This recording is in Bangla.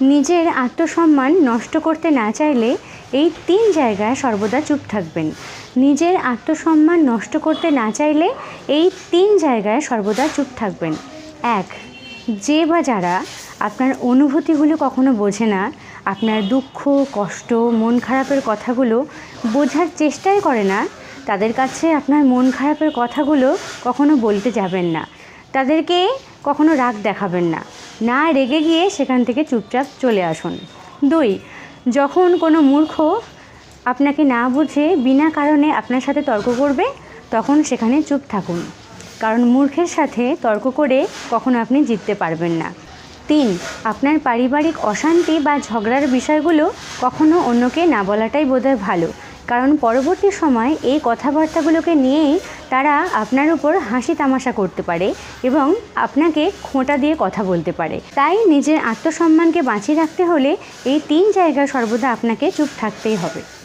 নিজের আত্মসম্মান নষ্ট করতে না চাইলে এই তিন জায়গায় সর্বদা চুপ থাকবেন। নিজের আত্মসম্মান নষ্ট করতে না চাইলে এই তিন জায়গায় সর্বদা চুপ থাকবেন। এক, যে বা যারা আপনার অনুভূতিগুলো কখনো বোঝে না, আপনার দুঃখ, কষ্ট, মন খারাপের কথাগুলো বোঝার চেষ্টাই করে না, তাদের কাছে আপনার মন খারাপের কথাগুলো কখনো বলতে যাবেন না। তাদেরকে কখনো রাগ দেখাবেন না। না রেগে গিয়ে সেখান থেকে চুপচাপ চলে আসুন। দুই, যখন কোনো মূর্খ আপনাকে না বুঝে বিনা কারণে আপনার সাথে তর্ক করবে, তখন সেখানে চুপ থাকুন। কারণ মূর্খের সাথে তর্ক করে কখনো আপনি জিততে পারবেন না। তিন, আপনার পারিবারিক অশান্তি বা ঝগড়ার বিষয়গুলো কখনো অন্যকে না বলাটাই বোধহয় ভালো। কারণ পরবর্তী সময় এই কথাবার্তাগুলোকে নিয়েই তারা আপনার উপর হাসি তামাশা করতে পারে এবং আপনাকে খোঁটা দিয়ে কথা বলতে পারে। তাই নিজের আত্মসম্মানকে বাঁচিয়ে রাখতে হলে এই তিন জায়গায় সর্বদা আপনাকে চুপ থাকতেই হবে।